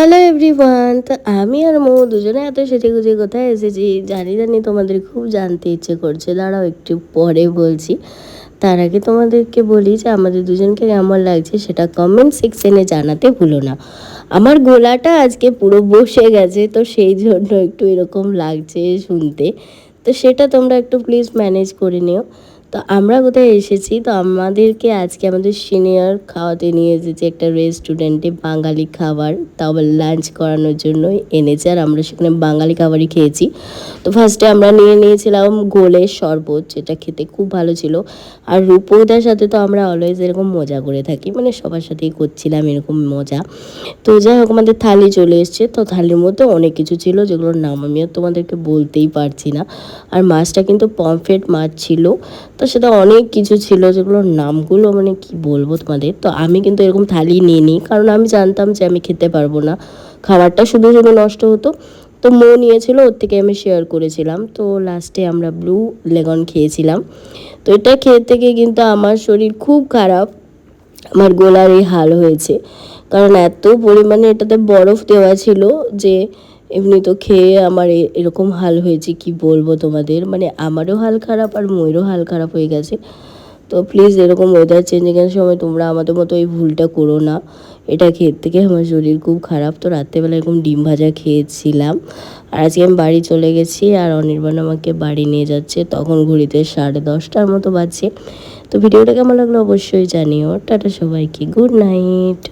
Hello everyone আমি আর মৌ দুজনে এত সেজে গুজে কোথায় এসেছি জানি জানি তোমাদের খুব জানতে ইচ্ছে করছে। দাঁড়াও একটু পরে বলছি। তার আগে তোমাদেরকে বলি যে আমাদের দুজনকে কেমন লাগছে সেটা কমেন্ট সেকশনে জানাতে ভুলো না। আমার গলাটা আজকে পুরো বসে গেছে, তো সেই জন্য একটু এরকম লাগছে শুনতে। তো সেটা তোমরা একটু প্লিজ ম্যানেজ করে নিও। তো আমরা কোথায় এসেছি? তো আমাদেরকে আজকে আমাদের সিনিয়র খাওয়াতে নিয়ে এসেছে একটা রেস্টুরেন্টে বাঙালি খাবার। তাও আবার লাঞ্চ করানোর জন্য এনেছে আর আমরা সেখানে বাঙালি খাবারই খেয়েছি। তো ফার্স্টে আমরা নিয়ে নিয়েছিলাম গোলের শরবত, যেটা খেতে খুব ভালো ছিল। আর রূপদার সাথে তো আমরা অলওয়েজ এরকম মজা করে থাকি। মানে সবার সাথেই করছিলাম এরকম মজা। তো যাই হোক, আমাদের থালি চলে এসছে। তো থালির মধ্যে অনেক কিছু ছিল, যেগুলোর নাম আমি আর তোমাদেরকে বলতেই পারছি না। আর মাছটা কিন্তু পমফ্রেট মাছ ছিল। তো সেটা অনেক কিছু ছিল যেগুলোর নামগুলো মানে কি বলব তোমাদের? তো আমি কিন্তু এরকম থালি নিয়ে নিই কারণ আমি জানতাম যে আমি খেতে পারব না। খাবারটা শুধু শুধু নষ্ট হতো, তো মো নিয়েছিল, ওর থেকে আমি শেয়ার করেছিলাম। তো লাস্টে আমরা ব্লু লেগন খেয়েছিলাম। তো এটা খেয়ে থেকে কিন্তু আমার শরীর খুব খারাপ। আমার গোলার এই হাল হয়েছে। কারণ এত পরিমাণে এটাতে বরফ দেওয়া ছিল যে এমনি তো খেয়ে আমার এরকম হাল হয়েছে, কি বলব তোমাদের? মানে আমারও হাল খারাপ আর ময়ূরও হাল খারাপ হয়ে গেছে। তো প্লিজ এরকম ওয়েদার চেঞ্জিংয়ের সময় তোমরা আমাদের মতো এই ভুলটা করো না। এটা খেয়ে থেকে আমার শরীর খুব খারাপ। তো রাত্রেবেলা এরকম ডিম ভাজা খেয়েছিলাম। আর আজকে আমি বাড়ি চলে গেছি আর অনির্বাণ আমাকে বাড়ি নিয়ে যাচ্ছে। তখন ঘড়িতে সাড়ে দশটার মতো বাজছে। তো ভিডিওটা কেমন লাগল অবশ্যই জানিও। টাটা সবাইকে। Good night.